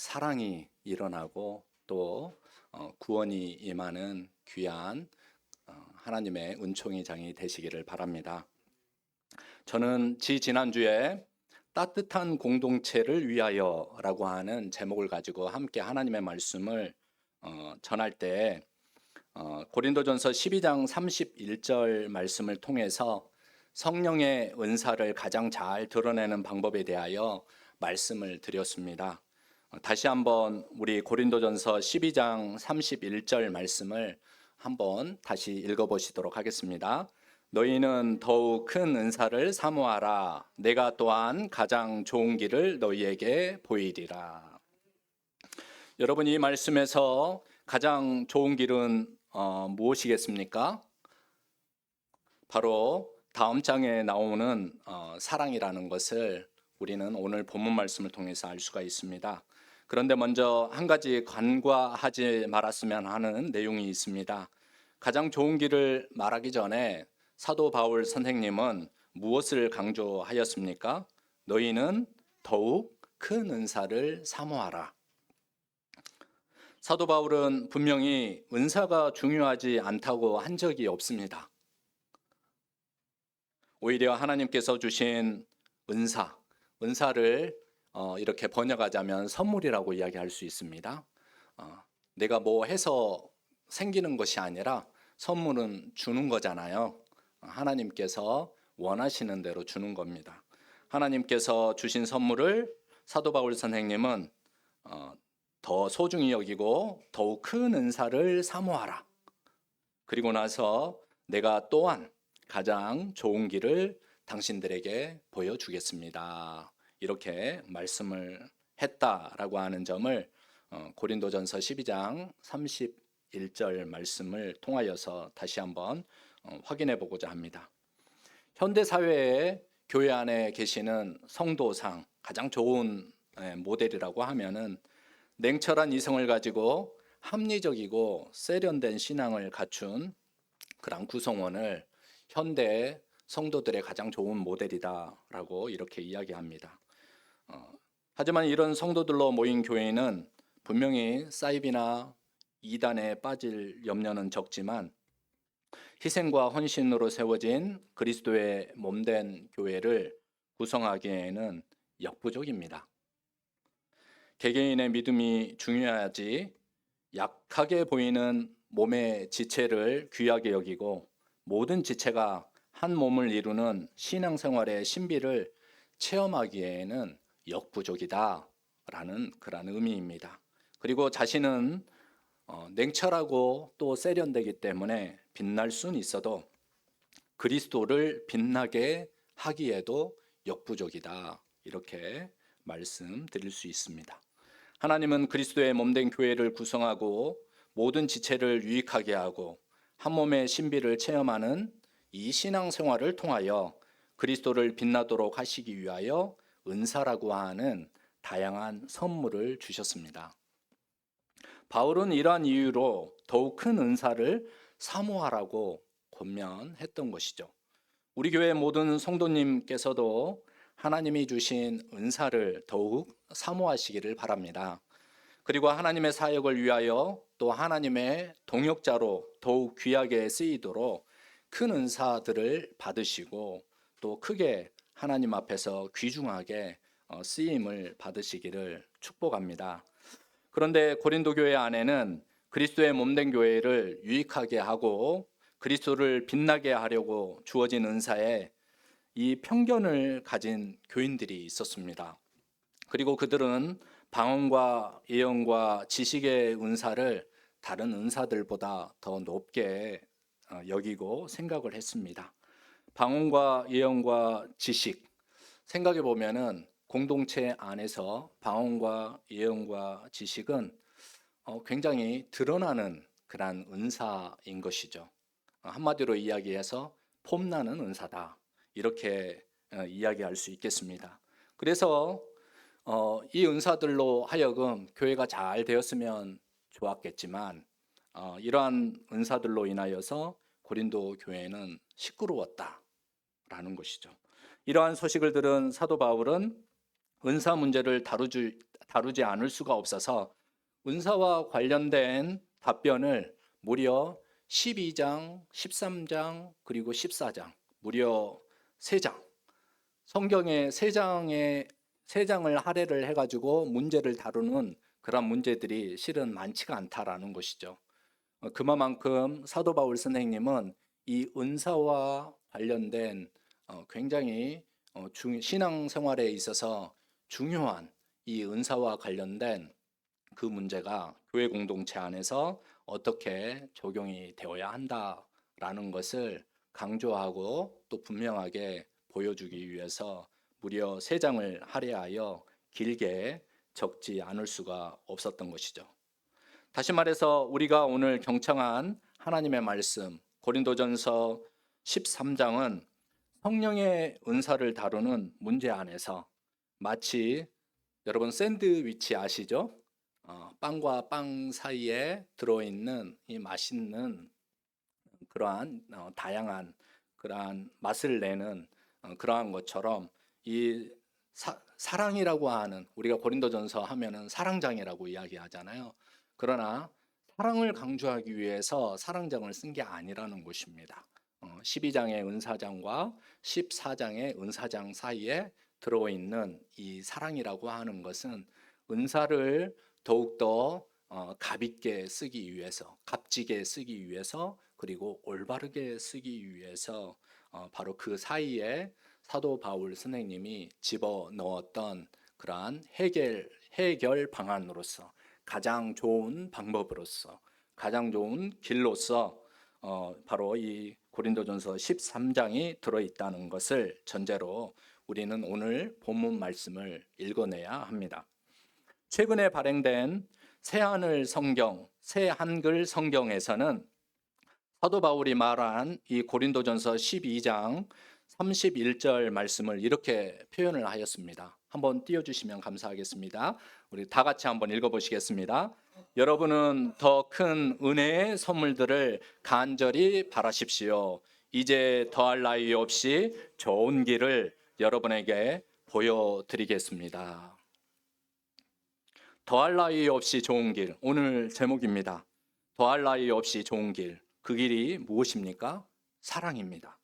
사랑이 일어나고 또 어, 구원이 임하는 귀한 어, 하나님의 은총의 장이 되시기를 바랍니다. 저는 지 지난주에 따뜻한 공동체를 위하여라고 하는 제목을 가지고 함께 하나님의 말씀을 어, 전할 때 어, 고린도전서 12장 31절 말씀을 통해서 성령의 은사를 가장 잘 드러내는 방법에 대하여 말씀을 드렸습니다. 어, 다시 한번 우리 고린도전서 12장 31절 말씀을 한번 다시 읽어보시도록 하겠습니다. 너희는 더욱 큰 은사를 사모하라. 내가 또한 가장 좋은 길을 너희에게 보이리라. 여러분 이 말씀에서 가장 좋은 길은 어, 무엇이겠습니까? 바로 다음 장에 나오는 어, 사랑이라는 것을 우리는 오늘 본문 말씀을 통해서 알 수가 있습니다. 그런데 먼저 한 가지 간과하지 말았으면 하는 내용이 있습니다. 가장 좋은 길을 말하기 전에 사도 바울 선생님은 무엇을 강조하였습니까? 너희는 더욱 큰 은사를 사모하라. 사도 바울은 분명히 은사가 중요하지 않다고 한 적이 없습니다. 오히려 하나님께서 주신 은사, 은사를 어, 이렇게 번역하자면 선물이라고 이야기할 수 있습니다. 어, 내가 뭐 해서 생기는 것이 아니라 선물은 주는 거잖아요. 하나님께서 원하시는 대로 주는 겁니다. 하나님께서 주신 선물을 사도 바울 선생님은 어, 더 소중히 여기고 더욱 큰 은사를 사모하라. 그리고 나서 내가 또한 가장 좋은 길을 당신들에게 보여주겠습니다. 이렇게 말씀을 했다라고 하는 점을 어, 고린도전서 12장 31절 말씀을 통하여서 다시 한번 어, 확인해 보고자 합니다. 현대 사회에 교회 안에 계시는 성도상 가장 좋은 예, 모델이라고 하면은 냉철한 이성을 가지고 합리적이고 세련된 신앙을 갖춘 그런 구성원을 현대 성도들의 가장 좋은 모델이다라고 이렇게 이야기합니다. 어, 하지만 이런 성도들로 모인 교회는 분명히 사이비나 이단에 빠질 염려는 적지만 희생과 헌신으로 세워진 그리스도의 몸된 교회를 구성하기에는 역부족입니다. 개개인의 믿음이 중요하지 약하게 보이는 몸의 지체를 귀하게 여기고 모든 지체가 한 몸을 이루는 신앙생활의 신비를 체험하기에는 역부족이다라는 그런 의미입니다. 그리고 자신은 어, 냉철하고 또 세련되기 때문에 빛날 수는 있어도 그리스도를 빛나게 하기에도 역부족이다. 이렇게 말씀드릴 수 있습니다. 하나님은 그리스도의 몸된 교회를 구성하고 모든 지체를 유익하게 하고 한 몸의 신비를 체험하는 이 신앙 생활을 통하여 그리스도를 빛나도록 하시기 위하여 은사라고 하는 다양한 선물을 주셨습니다. 바울은 이러한 이유로 더욱 큰 은사를 사모하라고 권면했던 것이죠. 우리 교회 모든 성도님께서도 하나님이 주신 은사를 더욱 사모하시기를 바랍니다. 그리고 하나님의 사역을 위하여 또 하나님의 동역자로 더욱 귀하게 쓰이도록 큰 은사들을 받으시고 또 크게 하나님 앞에서 귀중하게 어, 쓰임을 받으시기를 축복합니다. 그런데 고린도 교회 안에는 그리스도의 몸된 교회를 유익하게 하고 그리스도를 빛나게 하려고 주어진 은사에 이 편견을 가진 교인들이 있었습니다. 그리고 그들은 방언과 예언과 지식의 은사를 다른 은사들보다 더 높게 어, 여기고 생각을 했습니다. 방언과 예언과 지식 생각해 보면은 공동체 안에서 방언과 예언과 지식은 어, 굉장히 드러나는 그러한 은사인 것이죠. 어, 한마디로 이야기해서 폼나는 은사다. 이렇게 어, 이야기할 수 있겠습니다. 그래서 이 은사들로 하여금 교회가 잘 되었으면 좋았겠지만 이러한 은사들로 인하여서 고린도 교회는 시끄러웠다 라는 것이죠. 이러한 소식을 들은 사도 바울은 은사 문제를 다루지, 다루지 않을 수가 없어서 은사와 관련된 답변을 무려 12장, 13장, 그리고 14장, 무려 3장. 성경의 3장에 세 장을 할애를 해 가지고 문제를 다루는 그런 문제들이 실은 많지가 않다라는 것이죠. 어, 그만큼 사도 바울 선생님은 이 은사와 관련된 어, 굉장히 어, 중, 신앙 생활에 있어서 중요한 이 은사와 관련된 그 문제가 교회 공동체 안에서 어떻게 적용이 되어야 한다라는 것을 강조하고 또 분명하게 보여주기 위해서 무려 세 장을 할애하여 길게 적지 않을 수가 없었던 것이죠. 다시 말해서 우리가 오늘 경청한 하나님의 말씀 고린도전서 13장은 성령의 은사를 다루는 문제 안에서 마치 여러분 샌드위치 아시죠? 어, 빵과 빵 사이에 들어있는 이 맛있는 그러한 어, 다양한 그러한 맛을 내는 어, 그러한 것처럼 이 사, 사랑이라고 하는 우리가 고린도전서 하면은 사랑장이라고 이야기하잖아요. 그러나 사랑을 강조하기 위해서 사랑장을 쓴 게 아니라는 것입니다. 어, 12장의 은사장과 14장의 은사장 사이에 들어있는 이 사랑이라고 하는 것은 은사를 더욱더 어, 값있게 쓰기 위해서, 값지게 쓰기 위해서, 그리고 올바르게 쓰기 위해서 어, 바로 그 사이에 사도 바울 선생님이 집어 넣었던 그러한 해결 해결 방안으로서 가장 좋은 방법으로서 가장 좋은 길로서 어, 바로 이 고린도전서 13장이 들어 있다는 것을 전제로 우리는 오늘 본문 말씀을 읽어내야 합니다. 최근에 발행된 새하늘 성경, 새 한글 성경에서는 사도 바울이 말한 이 고린도전서 12장 31절 말씀을 이렇게 표현을 하였습니다. 한번 띄워 주시면 감사하겠습니다. 우리 다 같이 한번 읽어 보시겠습니다. 여러분은 더 큰 은혜의 선물들을 간절히 바라십시오. 이제 더할 나위 없이 좋은 길을 여러분에게 보여드리겠습니다. 더할 나위 없이 좋은 길. 오늘 제목입니다. 더할 나위 없이 좋은 길. 그 길이 무엇입니까? 사랑입니다.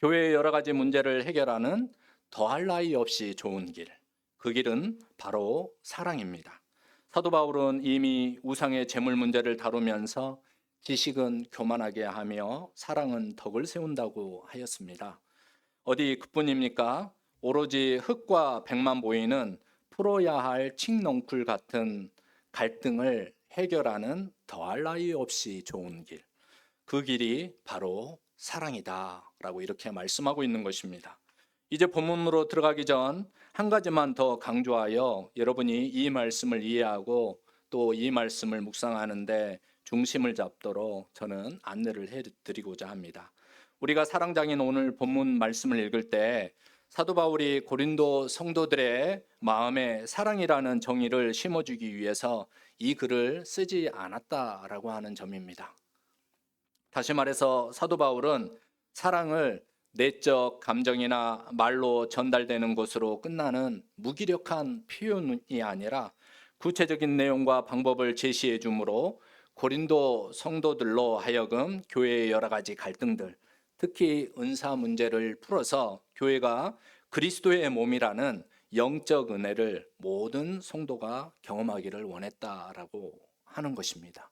교회의 여러 가지 문제를 해결하는 더할 나위 없이 좋은 길. 그 길은 바로 사랑입니다. 사도 바울은 이미 우상의 재물 문제를 다루면서 지식은 교만하게 하며 사랑은 덕을 세운다고 하였습니다. 어디 그뿐입니까? 오로지 흙과 백만 보이는 풀어야 할 칡넝쿨 같은 갈등을 해결하는 더할 나위 없이 좋은 길. 그 길이 바로 사랑이다 라고 이렇게 말씀하고 있는 것입니다. 이제 본문으로 들어가기 전 한 가지만 더 강조하여 여러분이 이 말씀을 이해하고 또 이 말씀을 묵상하는데 중심을 잡도록 저는 안내를 해 드리고자 합니다. 우리가 사랑장인 오늘 본문 말씀을 읽을 때 사도 바울이 고린도 성도들의 마음에 사랑이라는 정의를 심어주기 위해서 이 글을 쓰지 않았다라고 하는 점입니다. 다시 말해서 사도 바울은 사랑을 내적 감정이나 말로 전달되는 것으로 끝나는 무기력한 표현이 아니라 구체적인 내용과 방법을 제시해 주므로 고린도 성도들로 하여금 교회의 여러 가지 갈등들, 특히 은사 문제를 풀어서 교회가 그리스도의 몸이라는 영적 은혜를 모든 성도가 경험하기를 원했다라고 하는 것입니다.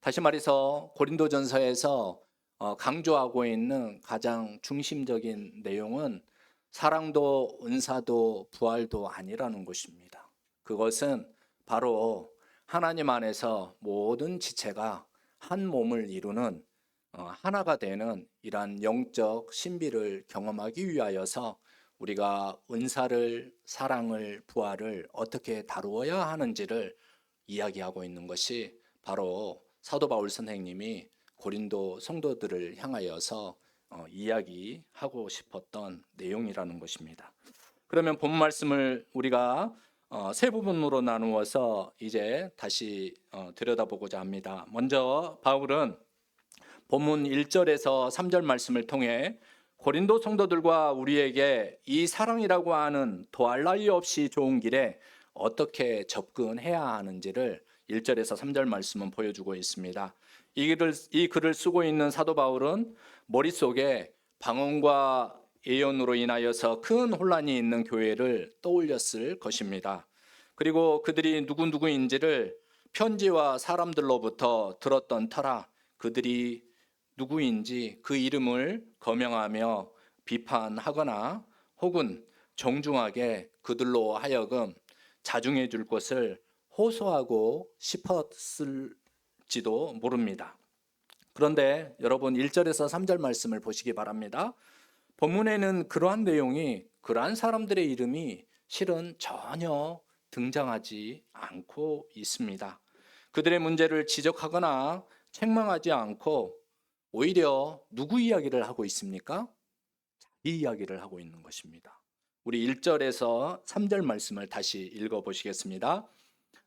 다시 말해서 고린도전서에서 어, 강조하고 있는 가장 중심적인 내용은 사랑도 은사도 부활도 아니라는 것입니다. 그것은 바로 하나님 안에서 모든 지체가 한 몸을 이루는 어, 하나가 되는 이러한 영적 신비를 경험하기 위하여서 우리가 은사를 사랑을 부활을 어떻게 다루어야 하는지를 이야기하고 있는 것이 바로 사도 바울 선생님이 고린도 성도들을 향하여서 어, 이야기하고 싶었던 내용이라는 것입니다. 그러면 본 말씀을 우리가 어, 세 부분으로 나누어서 이제 다시 어, 들여다보고자 합니다. 먼저 바울은 본문 1절에서 3절 말씀을 통해 고린도 성도들과 우리에게 이 사랑이라고 하는 더할 나위 없이 좋은 길에 어떻게 접근해야 하는지를 1절에서 3절 말씀은 보여주고 있습니다. 이 글을, 이 글을 쓰고 있는 사도 바울은 머릿속에 방언과 예언으로 인하여서 큰 혼란이 있는 교회를 떠올렸을 것입니다. 그리고 그들이 누구누구인지를 편지와 사람들로부터 들었던 터라 그들이 누구인지 그 이름을 거명하며 비판하거나 혹은 정중하게 그들로 하여금 자중해 줄 것을 호소하고 싶었 을지도 모릅니다. 그런데 여러분 1절에서 3절 말씀을 보시기 바랍니다. 본문에는 그러한 내용이 그러한 사람들의 이름이 실은 전혀 등장하지 않고 있습니다. 그들의 문제를 지적하거나 책망하지 않고 오히려 누구 이야기를 하고 있습니까? 자기 이야기를 하고 있는 것입니다. 우리 1절에서 3절 말씀을 다시 읽어 보시겠습니다.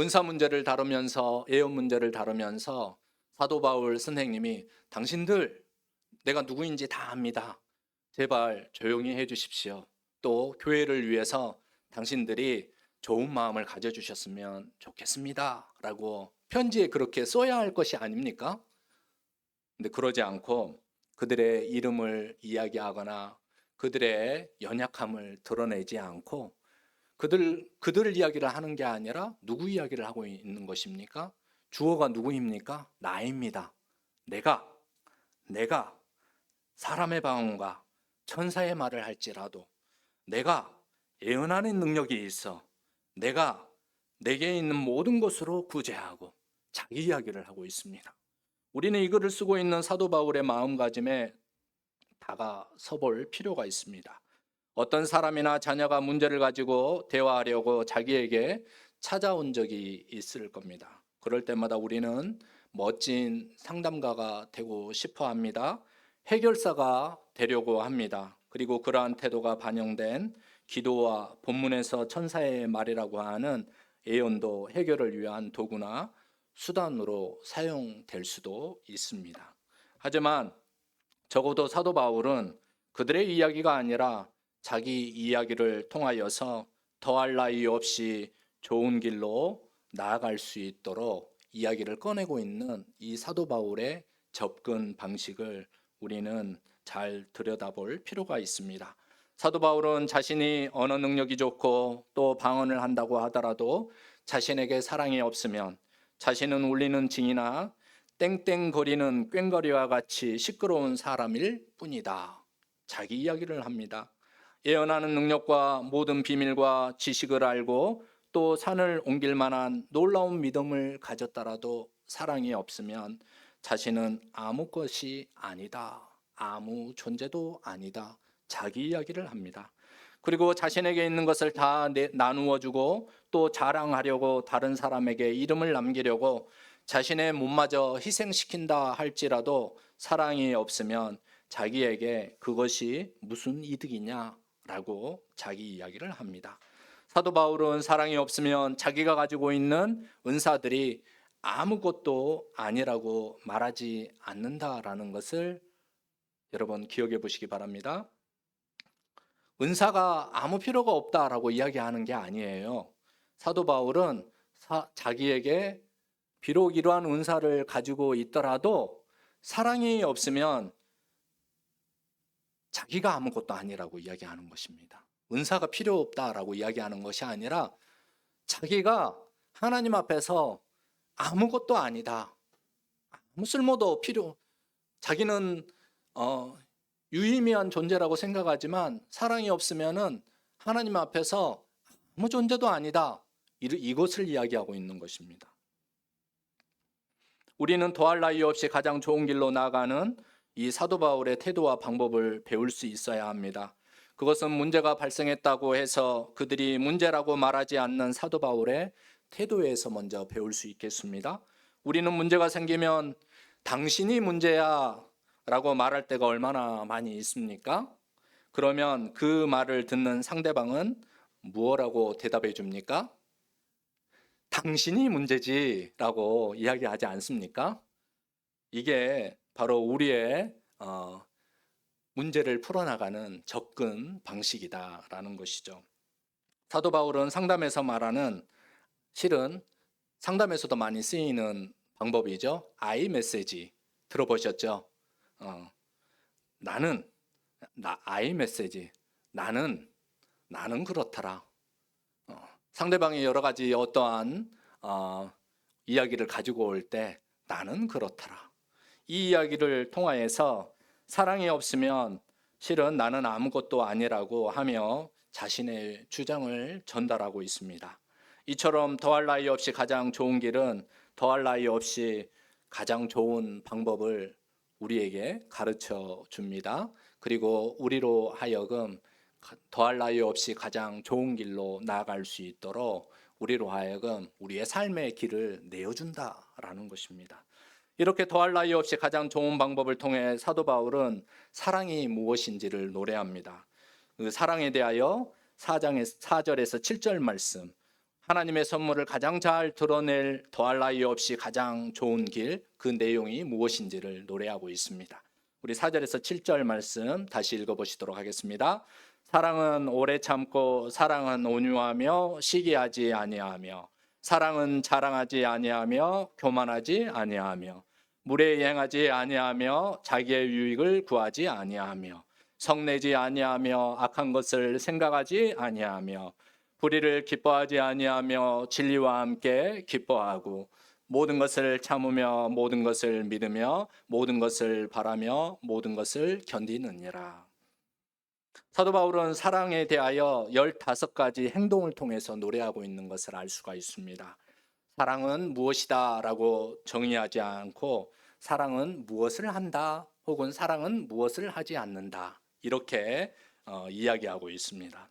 은사 문제를 다루면서 예언 문제를 다루면서 사도 바울 선생님이 당신들 내가 누구인지 다 압니다. 제발 조용히 해 주십시오. 또 교회를 위해서 당신들이 좋은 마음을 가져 주셨으면 좋겠습니다라고 편지에 그렇게 써야 할 것이 아닙니까? 근데 그러지 않고 그들의 이름을 이야기하거나 그들의 연약함을 드러내지 않고 그들 그들 이야기를 하는 게 아니라 누구 이야기를 하고 있는 것입니까? 주어가 누구입니까? 나입니다. 내가 내가 사람의 방언과 천사의 말을 할지라도 내가 예언하는 능력이 있어 내가 내게 있는 모든 것으로 구제하고 자기 이야기를 하고 있습니다. 우리는 이 글을 쓰고 있는 사도 바울의 마음가짐에 다가서 볼 필요가 있습니다. 어떤 사람이나 자녀가 문제를 가지고 대화하려고 자기에게 찾아온 적이 있을 겁니다. 그럴 때마다 우리는 멋진 상담가가 되고 싶어 합니다. 해결사가 되려고 합니다. 그리고 그러한 태도가 반영된 기도와 본문에서 천사의 말이라고 하는 예언도 해결을 위한 도구나 수단으로 사용될 수도 있습니다. 하지만 적어도 사도 바울은 그들의 이야기가 아니라 자기 이야기를 통하여서 더할 나위 없이 좋은 길로 나아갈 수 있도록 이야기를 꺼내고 있는 이 사도 바울의 접근 방식을 우리는 잘 들여다볼 필요가 있습니다. 사도 바울은 자신이 언어 능력이 좋고 또 방언을 한다고 하더라도 자신에게 사랑이 없으면 자신은 울리는 징이나 땡땡거리는 꽹거리와 같이 시끄러운 사람일 뿐이다. 자기 이야기를 합니다. 예언하는 능력과 모든 비밀과 지식을 알고 또 산을 옮길 만한 놀라운 믿음을 가졌더라도 사랑이 없으면 자신은 아무 것이 아니다. 아무 존재도 아니다. 자기 이야기를 합니다. 그리고 자신에게 있는 것을 다 나누어 주고 또 자랑하려고 다른 사람에게 이름을 남기려고 자신의 몸마저 희생시킨다 할지라도 사랑이 없으면 자기에게 그것이 무슨 이득이냐 라고 자기 이야기를 합니다. 사도 바울은 사랑이 없으면 자기가 가지고 있는 은사들이 아무것도 아니라고 말하지 않는다라는 것을 여러분 기억해 보시기 바랍니다. 은사가 아무 필요가 없다라고 이야기하는 게 아니에요. 사도 바울은 사, 자기에게 비록 이러한 은사를 가지고 있더라도 사랑이 없으면 자기가 아무것도 아니라고 이야기하는 것입니다. 은사가 필요 없다라고 이야기하는 것이 아니라 자기가 하나님 앞에서 아무것도 아니다. 아무 쓸모도 필요. 자기는 어, 유의미한 존재라고 생각하지만 사랑이 없으면은 하나님 앞에서 아무 존재도 아니다. 이것을 이야기하고 있는 것입니다. 우리는 더할 나위 없이 가장 좋은 길로 나아가는 이 사도 바울의 태도와 방법을 배울 수 있어야 합니다. 그것은 문제가 발생했다고 해서 그들이 문제라고 말하지 않는 사도 바울의 태도에서 먼저 배울 수 있겠습니다. 우리는 문제가 생기면 당신이 문제야 라고 말할 때가 얼마나 많이 있습니까? 그러면 그 말을 듣는 상대방은 무엇라고 대답해 줍니까? 당신이 문제지 라고 이야기하지 않습니까? 이게 바로 우리의 어, 문제를 풀어나가는 접근 방식이다라는 것이죠. 사도 바울은 상담에서 말하는 실은 상담에서도 많이 쓰이는 방법이죠. I 메시지 들어보셨죠? 어, 나는 나 I 메시지 나는 나는 그렇더라. 어, 상대방이 여러 가지 어떠한 어, 이야기를 가지고 올 때 나는 그렇더라. 이 이야기를 통하여서 사랑이 없으면 실은 나는 아무것도 아니라고 하며 자신의 주장을 전달하고 있습니다. 이처럼 더할 나위 없이 가장 좋은 길은 더할 나위 없이 가장 좋은 방법을 우리에게 가르쳐 줍니다. 그리고 우리로 하여금 더할 나위 없이 가장 좋은 길로 나아갈 수 있도록 우리로 하여금 우리의 삶의 길을 내어준다라는 것입니다. 이렇게 더할 나위 없이 가장 좋은 방법을 통해 사도 바울은 사랑이 무엇인지를 노래합니다. 그 사랑에 대하여 4장의 4절에서 7절 말씀 하나님의 선물을 가장 잘 드러낼 더할 나위 없이 가장 좋은 길 그 내용이 무엇인지를 노래하고 있습니다. 우리 4절에서 7절 말씀 다시 읽어 보시도록 하겠습니다. 사랑은 오래 참고 사랑은 온유하며 시기하지 아니하며 사랑은 자랑하지 아니하며 교만하지 아니하며 물에 행하지 아니하며 자기의 유익을 구하지 아니하며 성내지 아니하며 악한 것을 생각하지 아니하며 불의를 기뻐하지 아니하며 진리와 함께 기뻐하고 모든 것을 참으며 모든 것을 믿으며 모든 것을 바라며 모든 것을 견디느니라. 사도 바울은 사랑에 대하여 15가지 행동을 통해서 노래하고 있는 것을 알 수가 있습니다. 사랑은 무엇이다라고 정의하지 않고 사랑은 무엇을 한다 혹은 사랑은 무엇을 하지 않는다 이렇게 어, 이야기하고 있습니다.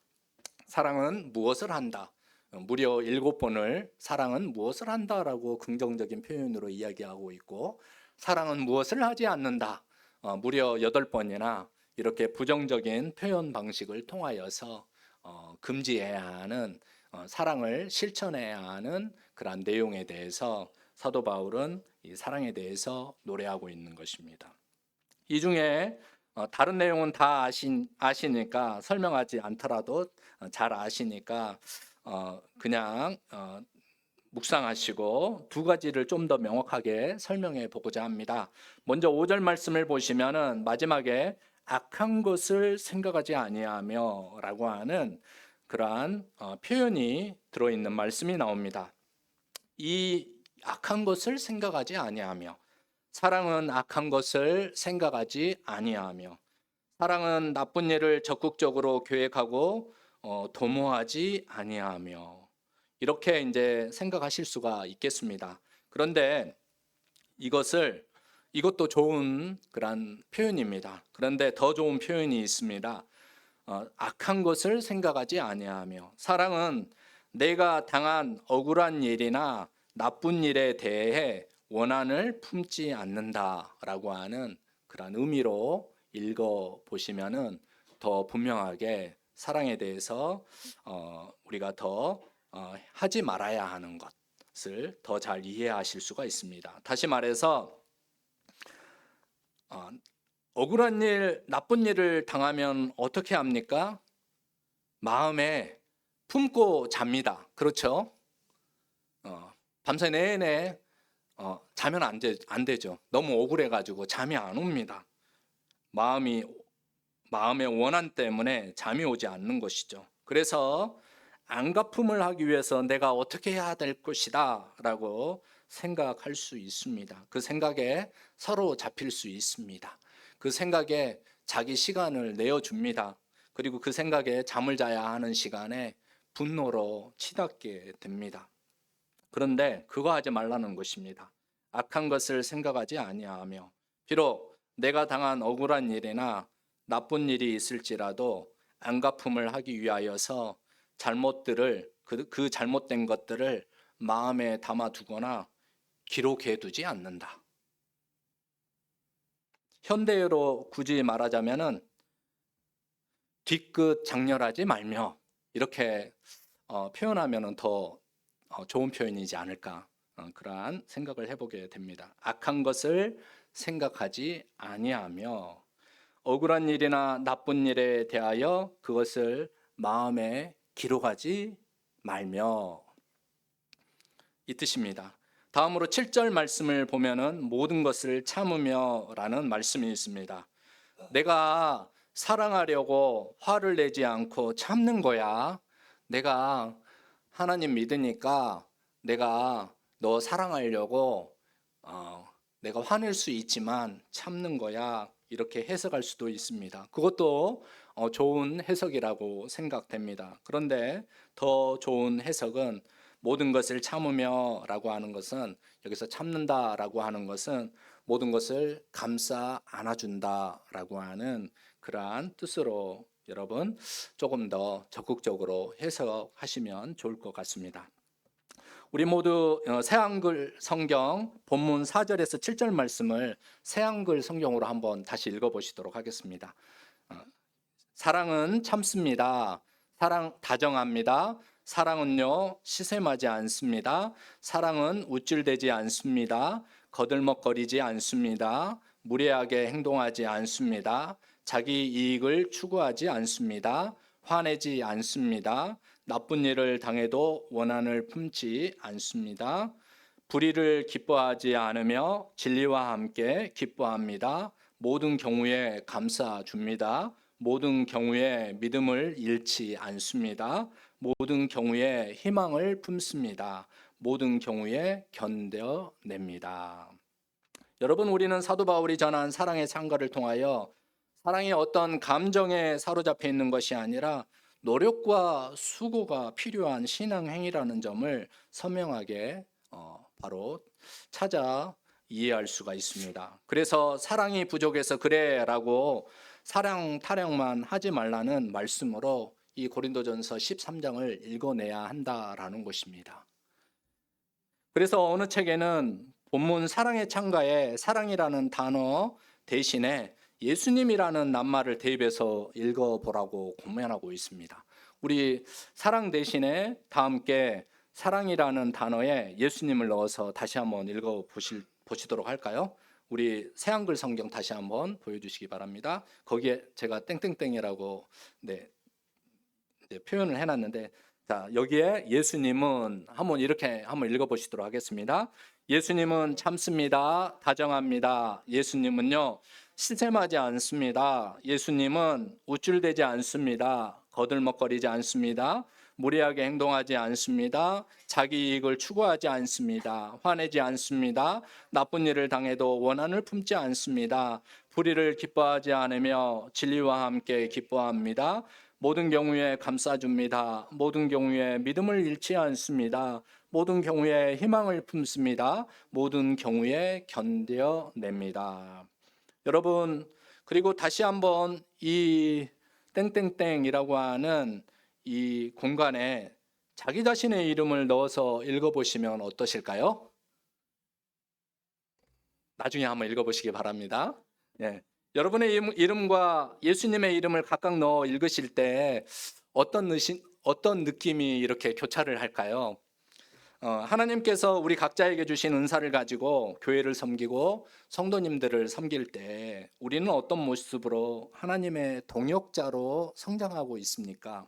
사랑은 무엇을 한다. 무려 일곱 번을 사랑은 무엇을 한다라고 긍정적인 표현으로 이야기하고 있고 사랑은 무엇을 하지 않는다. 어, 무려 여덟 번이나 이렇게 부정적인 표현 방식을 통하여서 어, 금지해야 하는 어, 사랑을 실천해야 하는 그러한 내용에 대해서 사도 바울은 이 사랑에 대해서 노래하고 있는 것입니다. 이 중에 어, 다른 내용은 다 아시, 아시니까 설명하지 않더라도 어, 잘 아시니까 어, 그냥 어, 묵상하시고 두 가지를 좀 더 명확하게 설명해 보고자 합니다. 먼저 5절 말씀을 보시면은 마지막에 악한 것을 생각하지 아니하며라고 하는 그러한 어, 표현이 들어 있는 말씀이 나옵니다. 이 악한 것을 생각하지 아니하며 사랑은 악한 것을 생각하지 아니하며 사랑은 나쁜 일을 적극적으로 계획하고 어, 도모하지 아니하며 이렇게 이제 생각하실 수가 있겠습니다. 그런데 이것을 이것도 좋은 그런 표현입니다. 그런데 더 좋은 표현이 있습니다. 어, 악한 것을 생각하지 아니하며 사랑은 내가 당한 억울한 일이나 나쁜 일에 대해 원한을 품지 않는다라고 하는 그런 의미로 읽어 보시면은 더 분명하게 사랑에 대해서 어, 우리가 더 어, 하지 말아야 하는 것을 더 잘 이해하실 수가 있습니다. 다시 말해서 어, 억울한 일, 나쁜 일을 당하면 어떻게 합니까? 마음에 품고 잡니다. 그렇죠? 어, 밤새 내내 어, 자면 안, 되, 안 되죠. 너무 억울해가지고 잠이 안 옵니다. 마음이 마음의 원한 때문에 잠이 오지 않는 것이죠. 그래서 안 갚음을 하기 위해서 내가 어떻게 해야 될 것이다라고 생각할 수 있습니다. 그 생각에 서로 잡힐 수 있습니다. 그 생각에 자기 시간을 내어 줍니다. 그리고 그 생각에 잠을 자야 하는 시간에 분노로 치닫게 됩니다. 그런데 그거 하지 말라는 것입니다. 악한 것을 생각하지 아니하며 비록 내가 당한 억울한 일이나 나쁜 일이 있을지라도 안갚음을 하기 위하여서 잘못들을 그, 그 잘못된 것들을 마음에 담아두거나 기록해 두지 않는다. 현대어로 굳이 말하자면은 뒤끝 장렬하지 말며 이렇게 어, 표현하면은 더 어, 좋은 표현이지 않을까 어, 그러한 생각을 해보게 됩니다. 악한 것을 생각하지 아니하며 억울한 일이나 나쁜 일에 대하여 그것을 마음에 기록하지 말며 이 뜻입니다. 다음으로 7절 말씀을 보면은 모든 것을 참으며라는 말씀이 있습니다. 내가 사랑하려고 화를 내지 않고 참는 거야. 내가 하나님 믿으니까 내가 너 사랑하려고 어, 내가 화낼 수 있지만 참는 거야. 이렇게 해석할 수도 있습니다. 그것도 어, 좋은 해석이라고 생각됩니다. 그런데 더 좋은 해석은 모든 것을 참으며라고 하는 것은 여기서 참는다라고 하는 것은 모든 것을 감싸 안아준다라고 하는 그러한 뜻으로 여러분 조금 더 적극적으로 해석하시면 좋을 것 같습니다. 우리 모두 어, 새한글 성경 본문 4절에서 7절 말씀을 새한글 성경으로 한번 다시 읽어보시도록 하겠습니다. 어, 사랑은 참습니다. 사랑 다정합니다. 사랑은요 시샘하지 않습니다. 사랑은 우쭐대지 않습니다. 거들먹거리지 않습니다. 무례하게 행동하지 않습니다. 자기 이익을 추구하지 않습니다. 화내지 않습니다. 나쁜 일을 당해도 원한을 품지 않습니다. 불의를 기뻐하지 않으며 진리와 함께 기뻐합니다. 모든 경우에 감사 줍니다. 모든 경우에 믿음을 잃지 않습니다. 모든 경우에 희망을 품습니다. 모든 경우에 견뎌냅니다. 여러분 우리는 사도 바울이 전한 사랑의 창가를 통하여 사랑이 어떤 감정에 사로잡혀 있는 것이 아니라 노력과 수고가 필요한 신앙 행위라는 점을 선명하게 어, 바로 찾아 이해할 수가 있습니다. 그래서 사랑이 부족해서 그래라고 사랑 타령만 하지 말라는 말씀으로 이 고린도전서 13장을 읽어내야 한다라는 것입니다. 그래서 어느 책에는 본문 사랑의 창가에 사랑이라는 단어 대신에 예수님이라는 낱말을 대입해서 읽어보라고 권면하고 있습니다. 우리 사랑 대신에 다 함께 사랑이라는 단어에 예수님을 넣어서 다시 한번 읽어 보실 보시도록 할까요? 우리 새한글 성경 다시 한번 보여주시기 바랍니다. 거기에 제가 땡땡땡이라고 네, 네, 표현을 해놨는데 자 여기에 예수님은 한번 이렇게 한번 읽어보시도록 하겠습니다. 예수님은 참습니다. 다정합니다. 예수님은요 시샘하지 않습니다. 예수님은 우쭐대지 않습니다. 거들먹거리지 않습니다. 무리하게 행동하지 않습니다. 자기 이익을 추구하지 않습니다. 화내지 않습니다. 나쁜 일을 당해도 원한을 품지 않습니다. 불의를 기뻐하지 않으며 진리와 함께 기뻐합니다. 모든 경우에 감싸줍니다. 모든 경우에 믿음을 잃지 않습니다. 모든 경우에 희망을 품습니다. 모든 경우에 견뎌냅니다. 여러분, 그리고 다시 한번 이 땡땡땡이라고 하는 이 공간에 자기 자신의 이름을 넣어서 읽어보시면 어떠실까요? 나중에 한번 읽어보시기 바랍니다. 예. 여러분의 이름- 이름과 예수님의 이름을 각각 넣어 읽으실 때 어떤 느낌, 어떤 느낌이 이렇게 교차를 할까요? 어, 하나님께서 우리 각자에게 주신 은사를 가지고 교회를 섬기고 성도님들을 섬길 때 우리는 어떤 모습으로 하나님의 동역자로 성장하고 있습니까?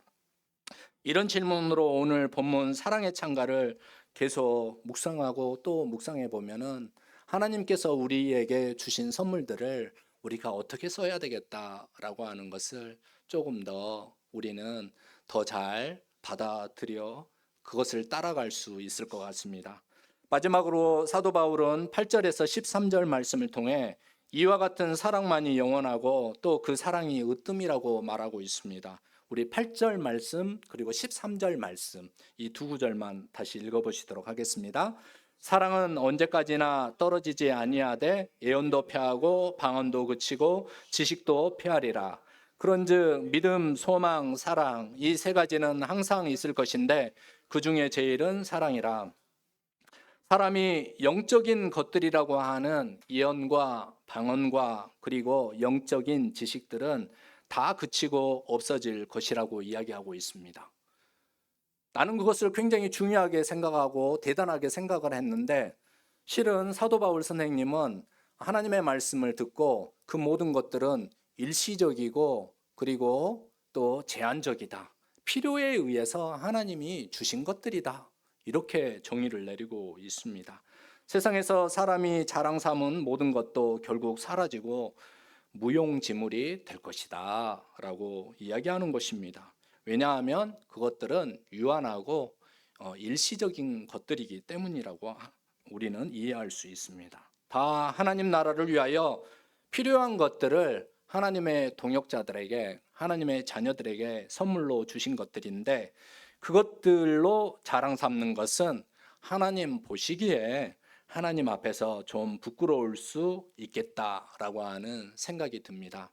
이런 질문으로 오늘 본문 사랑의 창가를 계속 묵상하고 또 묵상해 보면은 하나님께서 우리에게 주신 선물들을 우리가 어떻게 써야 되겠다라고 하는 것을 조금 더 우리는 더 잘 받아들여 그것을 따라갈 수 있을 것 같습니다. 마지막으로 사도 바울은 8절에서 13절 말씀을 통해 이와 같은 사랑만이 영원하고 또 그 사랑이 으뜸이라고 말하고 있습니다. 우리 8절 말씀 그리고 13절 말씀 이 두 구절만 다시 읽어보시도록 하겠습니다. 사랑은 언제까지나 떨어지지 아니하되 예언도 패하고 방언도 그치고 지식도 패하리라. 그런즉 믿음, 소망, 사랑 이 세 가지는 항상 있을 것인데 그 중에 제일은 사랑이라. 사람이 영적인 것들이라고 하는 예언과 방언과 그리고 영적인 지식들은 다 그치고 없어질 것이라고 이야기하고 있습니다. 나는 그것을 굉장히 중요하게 생각하고 대단하게 생각을 했는데 실은 사도 바울 선생님은 하나님의 말씀을 듣고 그 모든 것들은 일시적이고 그리고 또 제한적이다. 필요에 의해서 하나님이 주신 것들이다. 이렇게 정의를 내리고 있습니다. 세상에서 사람이 자랑 삼은 모든 것도 결국 사라지고 무용지물이 될 것이다. 라고 이야기하는 것입니다. 왜냐하면 그것들은 유한하고 어, 일시적인 것들이기 때문이라고 우리는 이해할 수 있습니다. 다 하나님 나라를 위하여 필요한 것들을 하나님의 동역자들에게 하나님의 자녀들에게 선물로 주신 것들인데 그것들로 자랑 삼는 것은 하나님 보시기에 하나님 앞에서 좀 부끄러울 수 있겠다라고 하는 생각이 듭니다.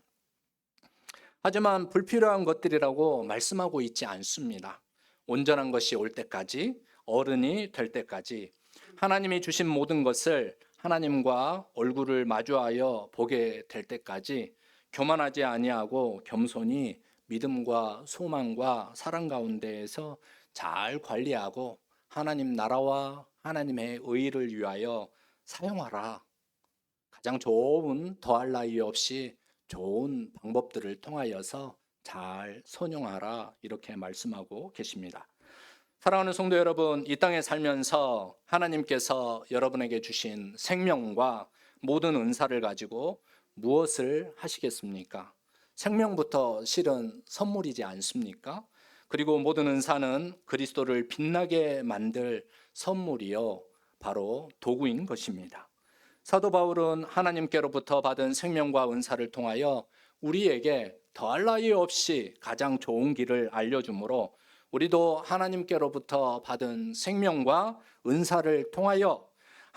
하지만 불필요한 것들이라고 말씀하고 있지 않습니다. 온전한 것이 올 때까지 어른이 될 때까지 하나님이 주신 모든 것을 하나님과 얼굴을 마주하여 보게 될 때까지 교만하지 아니하고 겸손히 믿음과 소망과 사랑 가운데에서 잘 관리하고 하나님 나라와 하나님의 의를 위하여 사용하라. 가장 좋은 더할 나위 없이 좋은 방법들을 통하여서 잘 선용하라 이렇게 말씀하고 계십니다. 사랑하는 성도 여러분, 이 땅에 살면서 하나님께서 여러분에게 주신 생명과 모든 은사를 가지고 무엇을 하시겠습니까? 생명부터 실은 선물이지 않습니까? 그리고 모든 은사는 그리스도를 빛나게 만들 선물이요. 바로 도구인 것입니다. 사도 바울은 하나님께로부터 받은 생명과 은사를 통하여 우리에게 더할 나위 없이 가장 좋은 길을 알려주므로 우리도 하나님께로부터 받은 생명과 은사를 통하여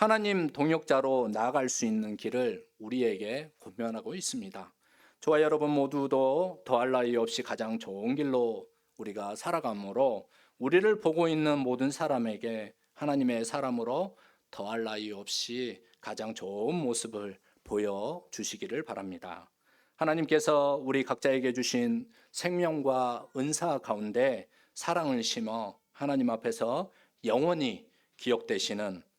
하나님 동역자로 나아갈 수 있는 길을 우리에게 권면하고 있습니다. 저와 여러분 모두도 더할 나위 없이 가장 좋은 길로 우리가 살아가므로 우리를 보고 있는 모든 사람에게 하나님의 사람으로 더할 나위 없이 가장 좋은 모습을 보여 주시기를 바랍니다. 하나님께서 우리 각자에게 주신 생명과 은사 가운데 사랑을 심어 하나님 앞에서 영원히 기억되시는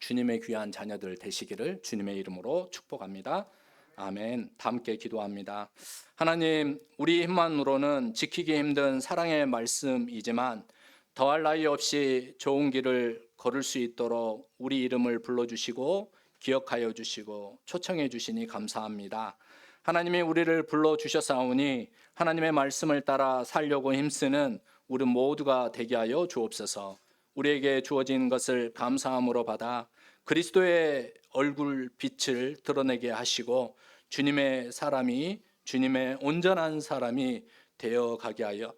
주님의 귀한 자녀들 되시기를 주님의 이름으로 축복합니다. 아멘. 다 함께 기도합니다. 하나님, 우리 힘만으로는 지키기 힘든 사랑의 말씀이지만 더할 나위 없이 좋은 길을 걸을 수 있도록 우리 이름을 불러주시고 기억하여 주시고 초청해 주시니 감사합니다. 하나님이 우리를 불러 주셨사오니 하나님의 말씀을 따라 살려고 힘쓰는 우리 모두가 되게 하여 주옵소서. 우리에게 주어진 것을 감사함으로 받아 그리스도의 얼굴 빛을 드러내게 하시고 주님의 사람이 주님의 온전한 사람이 되어 가게 하여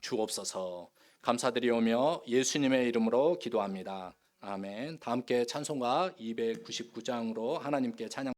주옵소서. 감사드리오며 예수님의 이름으로 기도합니다. 아멘. 다 함께 찬송가 299장으로 하나님께 찬양